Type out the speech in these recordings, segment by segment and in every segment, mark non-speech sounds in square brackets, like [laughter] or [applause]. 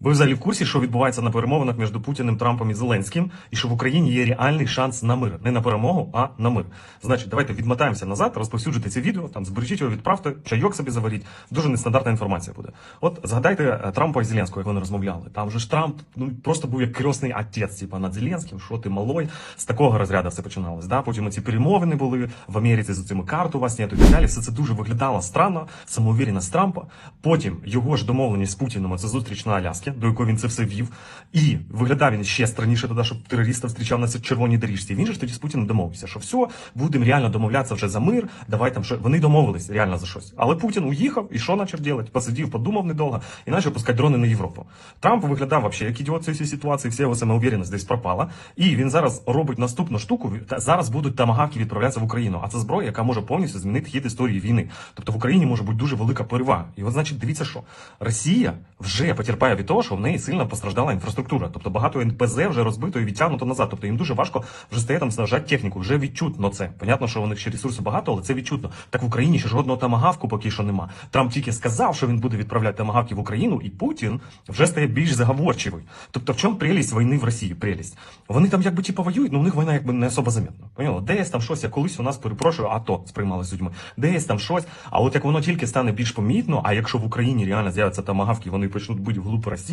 Ви взагалі в курсі, що відбувається на перемовинах між Путіним, Трампом і Зеленським, і що в Україні є реальний шанс на мир, не на перемогу, а на мир. Значить, давайте відмотаємося назад, розповсюджуйте це відео, там збережіть його, відправте, чайок собі заваріть. Дуже нестандартна інформація буде. От згадайте е, Трампа і Зеленського, як вони розмовляли. Там же ж Трамп ну просто був як крісний отець, типа над Зеленським, що ти малой. З такого розряду все починалось. Да? Потім ці перемовини були в Америці з цими карт у вас нету і далі. Все це дуже виглядало странно, самоувіреність Трампа. Потім його ж домовленість з Путіним це зустріч на Аляскі, до якої він це все вів. І виглядав він ще странніше тоді, щоб терористів зустрічав на червоній доріжці. Він же ж тоді з Путіним домовився, що все, будемо реально домовлятися вже за мир. Давай там що вони домовились реально за щось. Але Путін уїхав і що почав робити? Посидів, подумав недовго і почав пускати дрони на Європу. Трамп виглядав вообще як ідіот цій ситуації, вся його самоуверенність десь пропала. І він зараз робить наступну штуку. Зараз будуть тамагавки відправлятися в Україну. А це зброя, яка може повністю змінити хід історії війни. Тобто в Україні може бути дуже велика перевага. І от значить, дивіться, що Росія вже потерпає від того, що в неї сильно постраждала інфраструктура. Тобто багато НПЗ вже розбито і відтягнуто назад. Тобто їм дуже важко вже стає там снажати техніку. Вже відчутно це. Понятно, що них ще ресурсу багато, але це відчутно. Так в Україні ще жодного тамагавку поки що нема. Трамп тільки сказав, що він буде відправляти тамагавки в Україну, і Путін вже стає більш заговорчивий. Тобто, в чому прелість війни в Росії? Прелість. Вони там якби типу воюють, але у них війна якби не особо замітна. Поняла? Десь там щось, як колись у нас перепрошую, АТО сприймали з людьми. Десь там щось. А от як воно тільки стане більш помітно, а якщо в Україні реально з'являться тамагавки, вони почнуть бути вглуб Росії,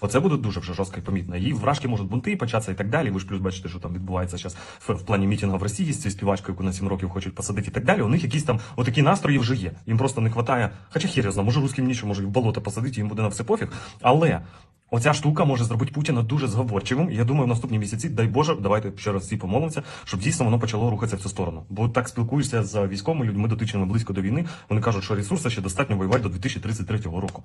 оце буде дуже вже жорстко і помітно. І вражки можуть бунти початися і так далі. Ви ж плюс бачите, що там відбувається зараз в, плані мітингу в Росії з цією співачкою, яку на 7 років хочуть посадити і так далі. У них якісь там отакі настрої вже є. Їм просто не вистачає. Хоча хір я знаю, може русським нічого, може в болото посадити, їм буде на все пофіг. Але Оця штука може зробити Путіна дуже зговорчивим. І я думаю, в наступні місяці, дай Боже, давайте ще раз всі помолимося, щоб дійсно воно почало рухатися в цю сторону. Бо так спілкуєшся з військовими людьми, дотичними близько до війни. Вони кажуть, що ресурсу ще достатньо воювати до 2033 року.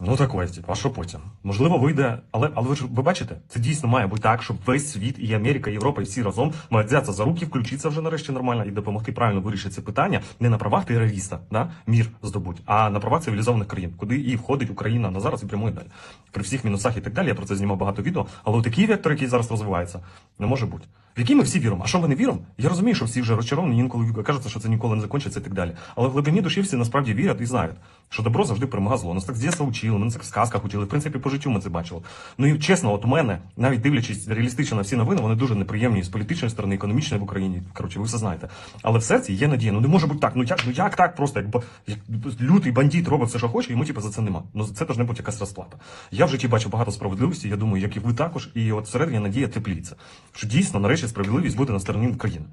Ну так ось, типу, а що потім? Можливо, вийде, але але ви ж ви бачите, це дійсно має бути так, щоб весь світ, і Америка, і Європа, і всі разом мають взятися за руки, включитися вже нарешті нормально і допомогти правильно вирішити це питання не на правах терориста, да, мір здобуть, а на правах цивілізованих країн, куди і входить Україна на зараз і прямує далі. При всіх мінусах і так далі. Я про це знімав багато відео. Але такий вектор, який зараз розвивається, не може бути. В який ми всі віримо? А що ми не віримо? Я розумію, що всі вже розчаровані, інколи кажеться, що це ніколи не закінчиться і так далі. Але в глибині душі всі насправді вірять і знають, що добро завжди перемагає зло. Нас так з дитинства учили, ми це в сказках учили. В принципі, по життю ми це бачили. Ну і чесно, от у мене, навіть дивлячись реалістично на всі новини, вони дуже неприємні з політичної сторони, економічної в Україні. Коротше, ви все знаєте. Але в серці є надія. Ну не може бути так. Ну як, ну як так просто, як, як лютий бандит робить все, що хоче, йому типу, за це нема. Ну це должна бути якась розплата. Я в житті бачу багато справедливості. Я думаю, як і ви також. І от всередині надія тепліться. Що дійсно, нарешті, справедливість буде на стороні України.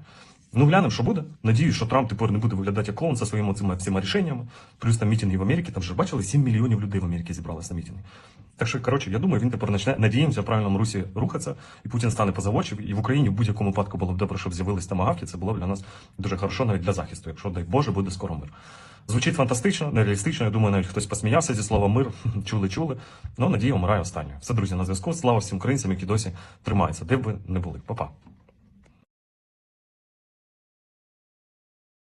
Ну, глянемо, що буде. Надіюсь, що Трамп тепер не буде виглядати як клоун зі своїми цими всіма рішеннями. Плюс там мітинги в Америці. Там же бачили, 7 мільйонів людей в Америці зібралися на мітинги. Так що, коротше, я думаю, він тепер почне, надіємося, в правильному русі рухатися, і Путін стане позаводчив. І в Україні в будь-якому випадку було б добре, щоб з'явились тамагавки. Це було б для нас дуже хорошо, навіть для захисту, якщо, дай Боже, буде скоро мир. Звучить фантастично, нереалістично. Я думаю, навіть хтось посміявся зі слова мир. [laughs] Чули, чули. Ну, надія вмирає останньою. Все, друзі, на зв'язку. Слава всім українцям, які досі тримаються, де б ви не були. Па-па.